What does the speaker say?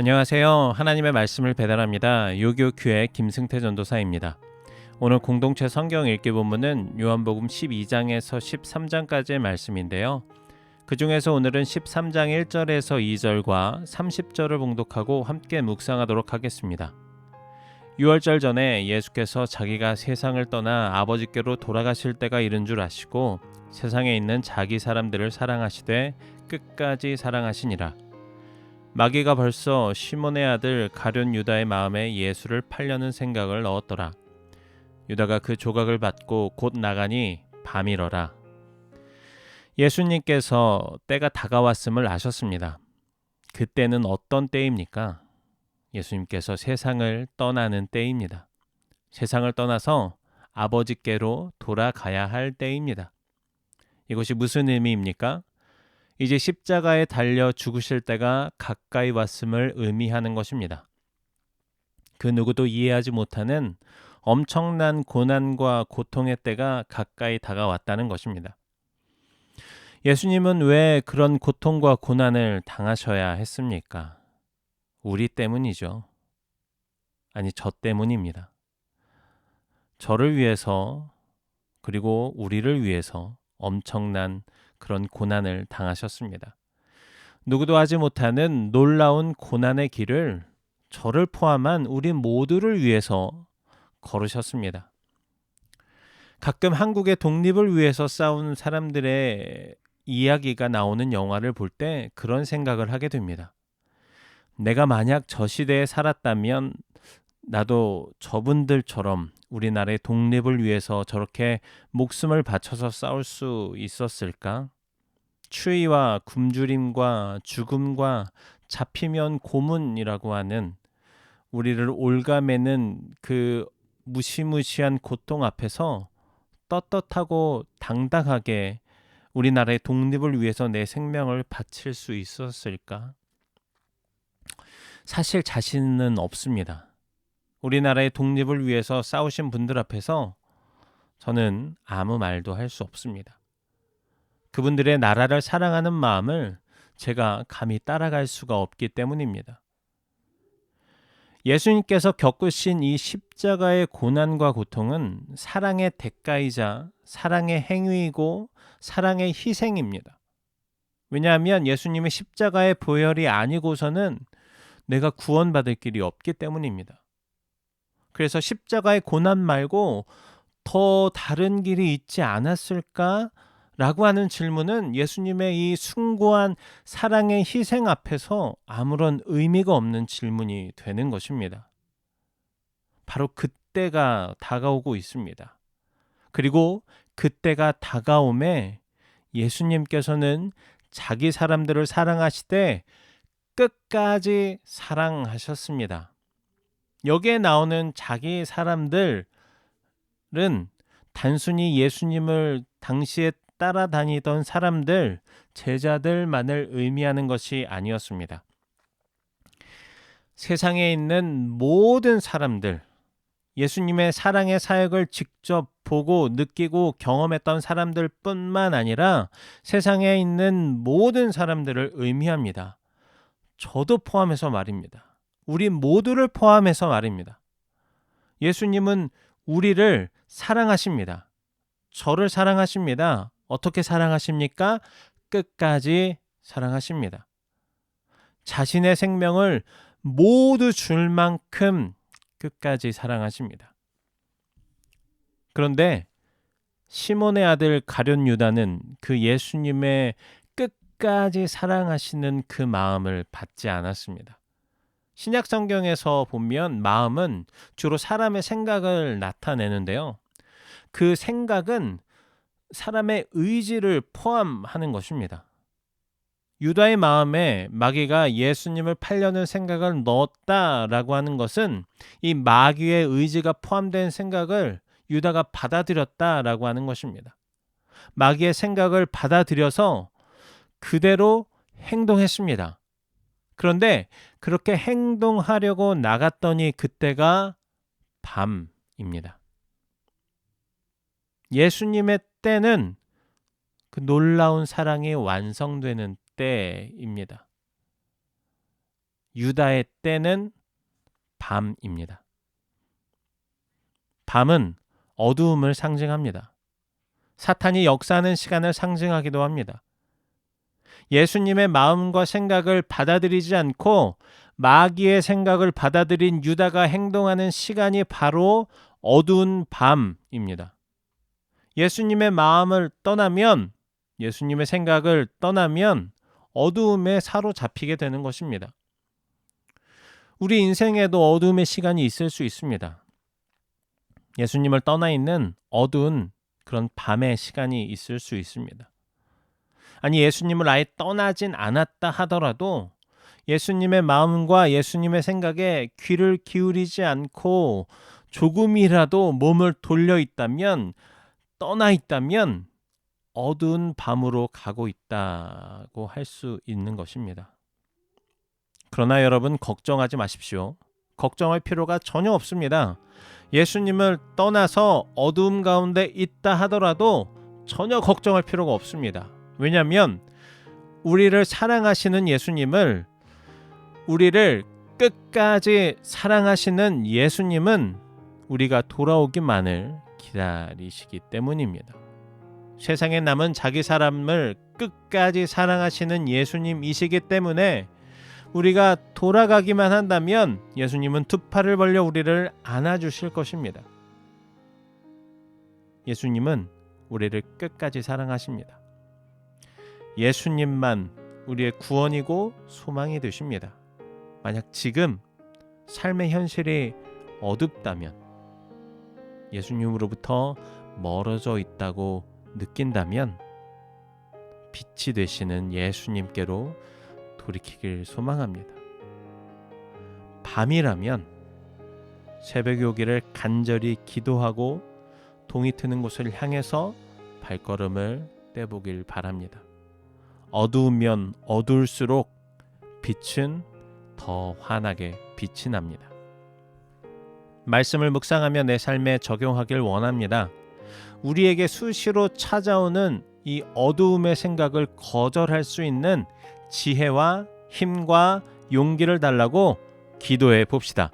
안녕하세요. 하나님의 말씀을 배달합니다. 요교 큐의 김승태 전도사입니다. 오늘 공동체 성경 읽기 본문은 요한복음 12장에서 13장까지의 말씀인데요. 그 중에서 오늘은 13장 1절에서 2절과 30절을 봉독하고 함께 묵상하도록 하겠습니다. 6월절 전에 예수께서 자기가 세상을 떠나 아버지께로 돌아가실 때가 이른 줄 아시고 세상에 있는 자기 사람들을 사랑하시되 끝까지 사랑하시니라. 마귀가 벌써 시몬의 아들 가룟 유다의 마음에 예수를 팔려는 생각을 넣었더라. 유다가 그 조각을 받고 곧 나가니 밤이러라. 예수님께서 때가 다가왔음을 아셨습니다. 그때는 어떤 때입니까? 예수님께서 세상을 떠나는 때입니다. 세상을 떠나서 아버지께로 돌아가야 할 때입니다. 이것이 무슨 의미입니까? 이제 십자가에 달려 죽으실 때가 가까이 왔음을 의미하는 것입니다. 그 누구도 이해하지 못하는 엄청난 고난과 고통의 때가 가까이 다가왔다는 것입니다. 예수님은 왜 그런 고통과 고난을 당하셔야 했습니까? 우리 때문이죠. 아니, 저 때문입니다. 저를 위해서, 그리고 우리를 위해서 엄청난 그런 고난을 당하셨습니다. 누구도 하지 못하는 놀라운 고난의 길을 저를 포함한 우리 모두를 위해서 걸으셨습니다. 가끔 한국의 독립을 위해서 싸운 사람들의 이야기가 나오는 영화를 볼 때 그런 생각을 하게 됩니다. 내가 만약 저 시대에 살았다면 나도 저분들처럼 우리나라의 독립을 위해서 저렇게 목숨을 바쳐서 싸울 수 있었을까? 추위와 굶주림과 죽음과 잡히면 고문이라고 하는 우리를 올가매는 그 무시무시한 고통 앞에서 떳떳하고 당당하게 우리나라의 독립을 위해서 내 생명을 바칠 수 있었을까? 사실 자신은 없습니다. 우리나라의 독립을 위해서 싸우신 분들 앞에서 저는 아무 말도 할 수 없습니다. 그분들의 나라를 사랑하는 마음을 제가 감히 따라갈 수가 없기 때문입니다. 예수님께서 겪으신 이 십자가의 고난과 고통은 사랑의 대가이자 사랑의 행위이고 사랑의 희생입니다. 왜냐하면 예수님의 십자가의 보혈이 아니고서는 내가 구원받을 길이 없기 때문입니다. 그래서 십자가의 고난 말고 더 다른 길이 있지 않았을까? 라고 하는 질문은 예수님의 이 숭고한 사랑의 희생 앞에서 아무런 의미가 없는 질문이 되는 것입니다. 바로 그때가 다가오고 있습니다. 그리고 그때가 다가옴에 예수님께서는 자기 사람들을 사랑하시되 끝까지 사랑하셨습니다. 여기에 나오는 자기 사람들은 단순히 예수님을 당시에 따라다니던 사람들, 제자들만을 의미하는 것이 아니었습니다. 세상에 있는 모든 사람들, 예수님의 사랑의 사역을 직접 보고 느끼고 경험했던 사람들 뿐만 아니라 세상에 있는 모든 사람들을 의미합니다. 저도 포함해서 말입니다. 우리 모두를 포함해서 말입니다. 예수님은 우리를 사랑하십니다. 저를 사랑하십니다. 어떻게 사랑하십니까? 끝까지 사랑하십니다. 자신의 생명을 모두 줄 만큼 끝까지 사랑하십니다. 그런데 시몬의 아들 가룟 유다는 그 예수님의 끝까지 사랑하시는 그 마음을 받지 않았습니다. 신약 성경에서 보면 마음은 주로 사람의 생각을 나타내는데요. 그 생각은 사람의 의지를 포함하는 것입니다. 유다의 마음에 마귀가 예수님을 팔려는 생각을 넣었다라고 하는 것은 이 마귀의 의지가 포함된 생각을 유다가 받아들였다라고 하는 것입니다. 마귀의 생각을 받아들여서 그대로 행동했습니다. 그런데 그렇게 행동하려고 나갔더니 그때가 밤입니다. 예수님의 때는 그 놀라운 사랑이 완성되는 때입니다. 유다의 때는 밤입니다. 밤은 어두움을 상징합니다. 사탄이 역사하는 시간을 상징하기도 합니다. 예수님의 마음과 생각을 받아들이지 않고 마귀의 생각을 받아들인 유다가 행동하는 시간이 바로 어두운 밤입니다. 예수님의 마음을 떠나면 예수님의 생각을 떠나면 어두움에 사로잡히게 되는 것입니다. 우리 인생에도 어두움의 시간이 있을 수 있습니다. 예수님을 떠나 있는 어두운 그런 밤의 시간이 있을 수 있습니다. 아니 예수님을 아예 떠나진 않았다 하더라도 예수님의 마음과 예수님의 생각에 귀를 기울이지 않고 조금이라도 몸을 돌려 있다면 떠나 있다면 어두운 밤으로 가고 있다고 할 수 있는 것입니다. 그러나 여러분 걱정하지 마십시오. 걱정할 필요가 전혀 없습니다. 예수님을 떠나서 어두움 가운데 있다 하더라도 전혀 걱정할 필요가 없습니다. 왜냐하면 우리를 사랑하시는 예수님을 우리를 끝까지 사랑하시는 예수님은 우리가 돌아오기만을 기다리시기 때문입니다. 세상에 남은 자기 사람을 끝까지 사랑하시는 예수님이시기 때문에 우리가 돌아가기만 한다면 예수님은 두 팔을 벌려 우리를 안아주실 것입니다. 예수님은 우리를 끝까지 사랑하십니다. 예수님만 우리의 구원이고 소망이 되십니다. 만약 지금 삶의 현실이 어둡다면 예수님으로부터 멀어져 있다고 느낀다면 빛이 되시는 예수님께로 돌이키길 소망합니다. 밤이라면 새벽이 오기를 간절히 기도하고 동이 트는 곳을 향해서 발걸음을 떼보길 바랍니다. 어두우면 어두울수록 빛은 더 환하게 빛이 납니다. 말씀을 묵상하며 내 삶에 적용하길 원합니다. 우리에게 수시로 찾아오는 이 어두움의 생각을 거절할 수 있는 지혜와 힘과 용기를 달라고 기도해 봅시다.